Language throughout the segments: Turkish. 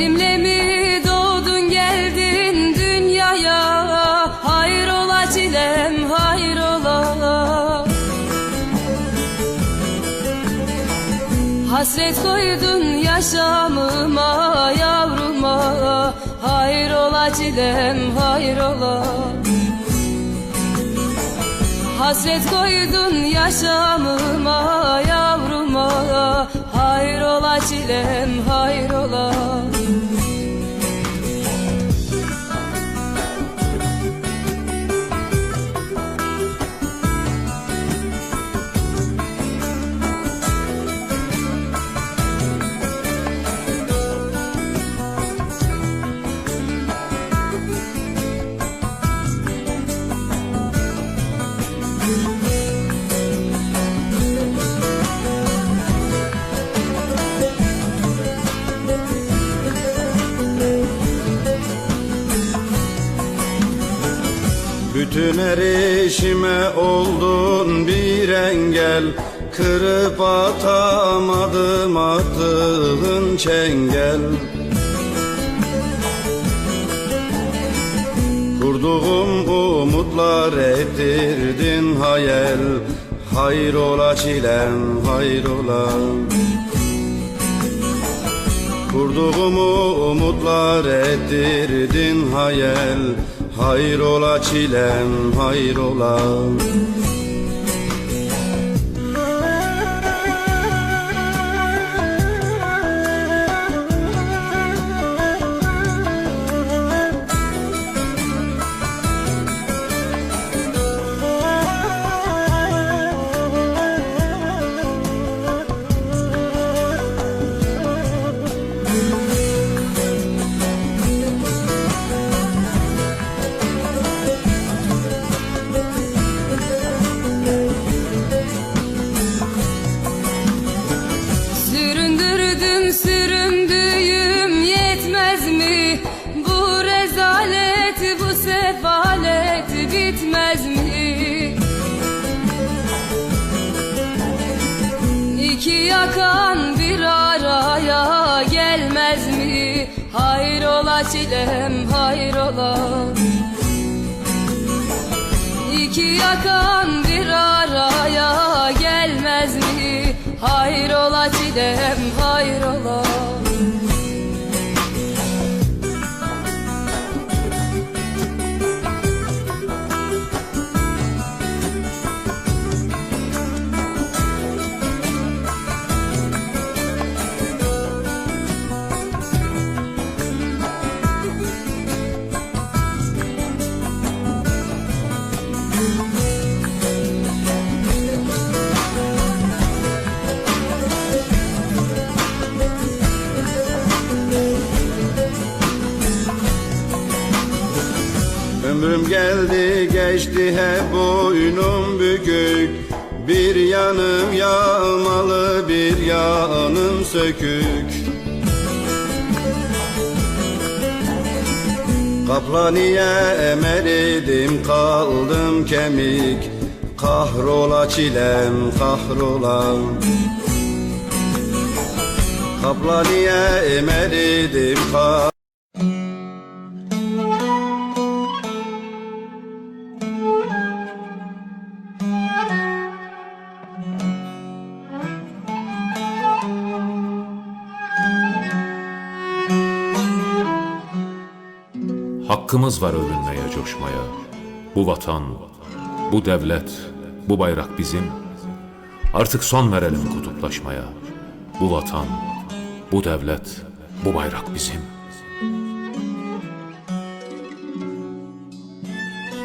Benimle mi doğdun geldin dünyaya? Hayrola çilem hayrola. Hasret koydun yaşamıma yavruma. Hayrola çilem hayrola. Hasret koydun yaşamıma yavruma. Hayrola çilem hayrola Bütün erişime oldun bir engel Kırıp atamadım attığın çengel. Kurduğum umutlar ettirdin hayal Hayrola çilem hayrola. Kurduğum umutlar ettirdin hayal Hayrola çilem hayrola bitmez mi? İki yakan bir araya gelmez mi? Hayrola çilem hayrola İki yakan bir araya gelmez mi? Hayrola çilem hayrola Ömrüm geldi geçti hep boynum bükük. Bir yanım yağmalı bir yanım sökük. Kaplan niye emeridim kaldım kemik. Kahrola çilem kahrola. Kaplan niye emeridim kah Hakkımız var övünmeye, coşmaya. Bu vatan, bu devlet, bu bayrak bizim. Artık son verelim kutuplaşmaya. Bu vatan, bu devlet, bu bayrak bizim.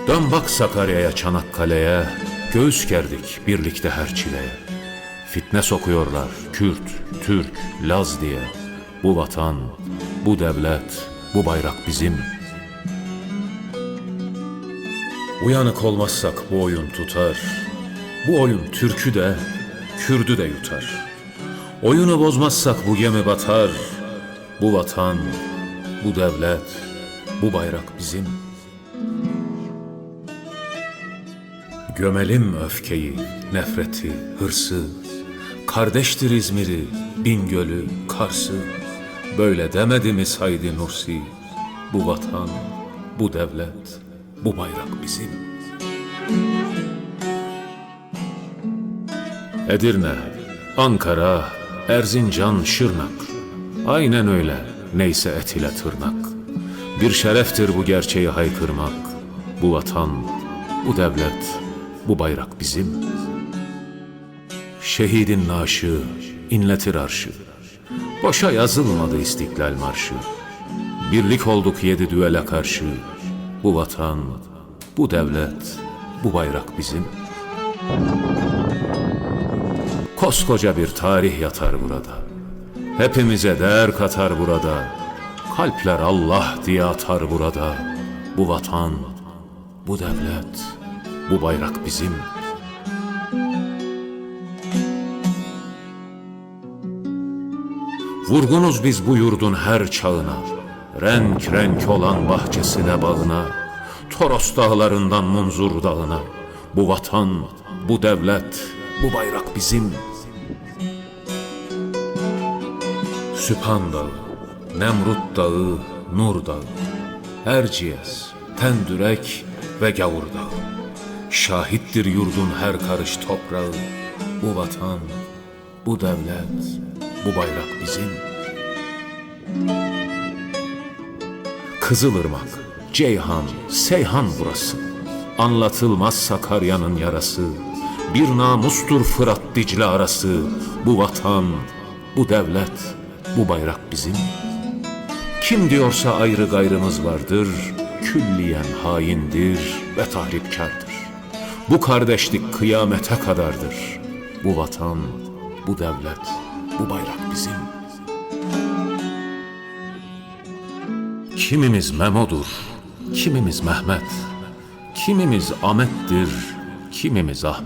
Dön bak Sakarya'ya, Çanakkale'ye, göğüs gerdik birlikte her çileye. Fitne sokuyorlar Kürt, Türk, Laz diye. Bu vatan, bu devlet, bu bayrak bizim. Uyanık olmazsak bu oyun tutar. Bu oyun Türk'ü de, Kürd'ü de yutar. Oyunu bozmazsak bu gemi batar. Bu vatan, bu devlet, bu bayrak bizim. Gömelim öfkeyi, nefreti, hırsı. Kardeştir İzmir'i, Bingöl'ü, Kars'ı. böyle demedi mi Said Nursi? Bu vatan, bu devlet, bu bayrak bizim. Edirne, Ankara, Erzincan, Şırnak. Aynen öyle, neyse et ile tırnak. Bir şereftir bu gerçeği haykırmak. Bu vatan, bu devlet, bu bayrak bizim. Şehidin naşı inletir arşı. Boşa yazılmadı İstiklal Marşı. Birlik olduk yedi düele karşı. Bu vatan, bu devlet, bu bayrak bizim. Koskoca bir tarih yatar burada. Hepimize değer katar burada. Kalpler Allah diye atar burada. Bu vatan, bu devlet, bu bayrak bizim. Vurgunuz biz bu yurdun her çağına, renk renk olan bahçesine bağına, Toros dağlarından Munzur dağına, bu vatan, bu devlet, bu bayrak bizim. Süphan Dağı, Nemrut Dağı, Nur Dağı, Erciyes, Tendürek ve Gavur Dağı. Şahittir yurdun her karış toprağı, bu vatan, bu devlet, bu bayrak bizim. Kızılırmak, Ceyhan, Seyhan burası. Anlatılmaz Sakarya'nın yarası. Bir namustur Fırat Dicle arası. Bu vatan, bu devlet, bu bayrak bizim. Kim diyorsa ayrı gayrımız vardır, külliyen haindir ve tahripkardır. Bu kardeşlik kıyamete kadardır. Bu vatan, bu devlet, bu bayrak bizim. Kimimiz Memo'dur, kimimiz Mehmet, kimimiz Ahmet'tir, kimimiz Ahmet.